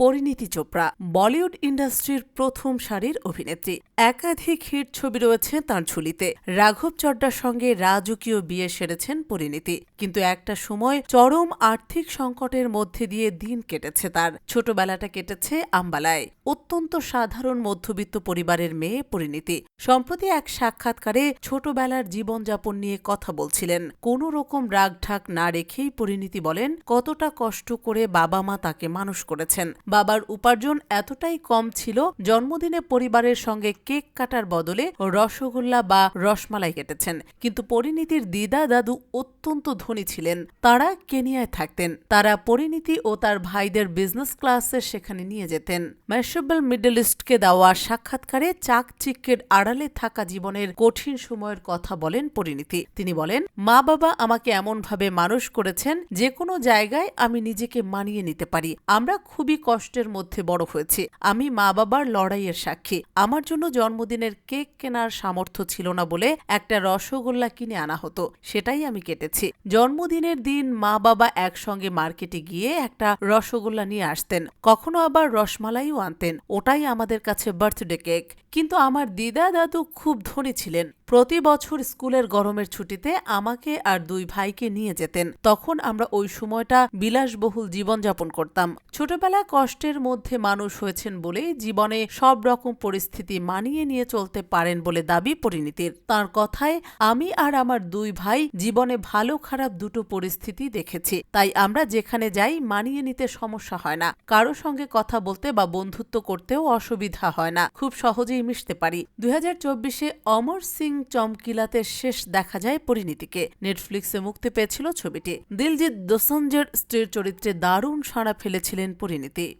পরিণীতি চোপড়া, বলিউড ইন্ডাস্ট্রির প্রথম সারির অভিনেত্রী। একাধিক হিট ছবি রয়েছে তাঁর ঝুলিতে। রাঘব চড্ডার সঙ্গে রাজকীয় বিয়ে সেরেছেন পরিণীতি। কিন্তু একটা সময় চরম আর্থিক সংকটের মধ্যে দিয়ে দিন কেটেছে তার। ছোটবেলাটা কেটেছে আম্বালায়। অত্যন্ত সাধারণ মধ্যবিত্ত পরিবারের মেয়ে পরিণীতি। সম্প্রতি এক সাক্ষাৎকারে ছোটবেলার জীবনযাপন নিয়ে কথা বলছিলেন। কোনো রকম রাগঢাক না রেখেই পরিণীতি বলেন, কতটা কষ্ট করে বাবা মা তাকে মানুষ করেছেন। বাবার উপার্জন এতটাই কম ছিল জন্মদিনে পরিবারের সঙ্গে কেক কাটার বদলে রসগোল্লা বা রসমালাই কেটেছেন। কিন্তু পরিণীতির দিদা দাদু অত্যন্ত ধনী ছিলেন। তারা কেনিয়ায় থাকতেন। তারা পরিণীতি ও তার ভাইদের বিজনেস ক্লাসে সেখানে নিয়ে যেতেন। ম্যাশেবল মিডল ইস্টকে দেওয়া সাক্ষাৎকারে চাকচিক্যের আড়ালে থাকা জীবনের কঠিন সময়ের কথা বলেন পরিণীতি। তিনি বলেন, মা বাবা আমাকে এমনভাবে মানুষ করেছেন, যে কোনো জায়গায় আমি নিজেকে মানিয়ে নিতে পারি। আমরা খুবই কষ্টের মধ্যে বড় হয়েছে। আমি মা বাবার লড়াইয়ের সাক্ষী। আমার জন্য জন্মদিনের কেক কেনার সামর্থ্য ছিল না বলে একটা রসগোল্লা কিনে আনা হতো। সেটাই আমি কেটেছি। জন্মদিনের দিন মা বাবা একসঙ্গে মার্কেটে গিয়ে একটা রসগোল্লা নিয়ে আসতেন। কখনো আবার রসমালাইও আনতেন। ওটাই আমাদের কাছে বার্থডে কেক। কিন্তু আমার দিদা দাদু খুব ধনী ছিলেন। প্রতি বছর স্কুলের গরমের ছুটিতে আমাকে আর দুই ভাইকে নিয়ে যেতেন। তখন আমরা ওই সময়টা বিলাসবহুল জীবনযাপন করতাম। ছোটবেলা কষ্টের মধ্যে মানুষ হয়েছেন বলে জীবনে সব রকম পরিস্থিতি মানিয়ে নিয়ে চলতে পারেন বলে দাবি পরিণীতির। তার কথায়, আমি আর আমার দুই ভাই জীবনে ভালো খারাপ দুটো পরিস্থিতি দেখেছি। তাই আমরা যেখানে যাই মানিয়ে নিতে সমস্যা হয় না। কারও সঙ্গে কথা বলতে বা বন্ধুত্ব করতেও অসুবিধা হয় না। খুব সহজেই মিশতে পারি। দুই চব্বিশে অমর সিং চমকিলাতে শেষ দেখা যায় পরিণীতিকে। নেটফ্লিক্সে মুক্তি পেয়েছিল ছবিটি। দিলজিৎ দোসঞ্জের স্ত্রীর চরিত্রে দারুণ সাড়া ফেলেছিলেন পরিণীতি।